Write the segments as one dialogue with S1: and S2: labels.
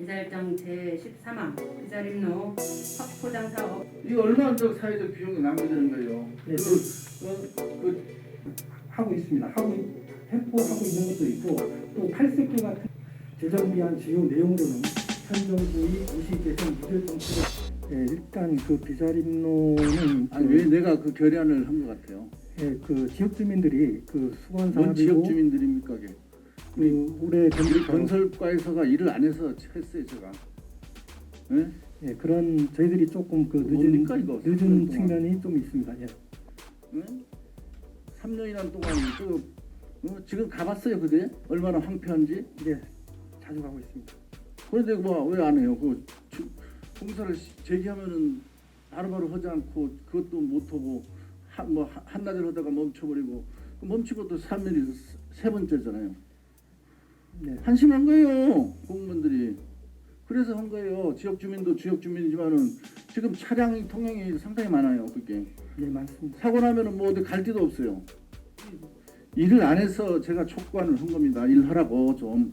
S1: 이달장 제13항 비자림로 확포장 사업
S2: 이 얼마나 저 사회적 비용이 낭비되는 거예요.
S3: 네,
S2: 그, 어, 그
S3: 하고 있습니다. 하고 있- 했고 하고 있는 것도 있고 또 8세기 같은 재정비한 주요 내용으로는 현 정부의 도시 개선 미들 정책을 예, 일단 그 비자림로는
S2: 아니
S3: 그,
S2: 왜 내가 그 결의안을 한 것 같아요?
S3: 예, 그 지역 주민들이 그 수건
S2: 뭔 지역
S3: 사업이고
S2: 주민들입니까? 그게?
S3: 그 올해
S2: 우리
S3: 건설
S2: 건설과에서가 일을 안 해서 했어요 제가. 예?
S3: 예, 그런 저희들이 조금 그 늦은
S2: 뭡니까, 이거?
S3: 늦은
S2: 동안.
S3: 측면이 좀 있습니다. 예.
S2: 응? 3년이나 동안 그 어, 지금 가봤어요 그게 얼마나 황폐한지.
S3: 예, 자주 가고 있습니다.
S2: 그런데 뭐왜 안 해요? 그 주- 공사를 시- 제기하면은 바로바로 하지 않고 그것도 못 하고 한, 뭐 한- 한나절 하다가 멈춰버리고 그 멈추고 또 3일이 세 번째잖아요.
S3: 네.
S2: 한심한 거예요 공무원들이. 그래서 한 거예요. 지역 주민도 지역 주민이지만은 지금 차량 통행이 상당히 많아요. 그게
S3: 네, 많습니다.
S2: 사고 나면은 뭐 어디 갈 데도 없어요. 일을 안 해서 제가 촉구하는 한 겁니다. 일하라고 좀.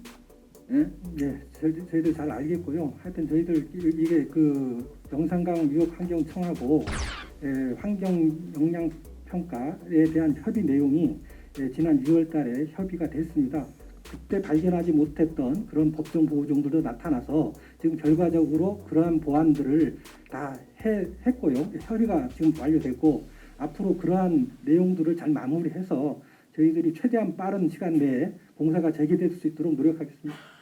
S2: 예?
S3: 네, 저희들, 저희들 잘 알겠고요. 하여튼 저희들 이- 이게 그 영산강 유역 환경청하고 에, 환경 영향 평가에 대한 협의 내용이 에, 지난 6월달에 협의가 됐습니다. 그때 발견하지 못했던 그런 법정 보호종들도 나타나서 지금 결과적으로 그러한 보완들을 다 해, 했고요. 협의가 지금 완료됐고 앞으로 그러한 내용들을 잘 마무리해서 저희들이 최대한 빠른 시간 내에 공사가 재개될 수 있도록 노력하겠습니다.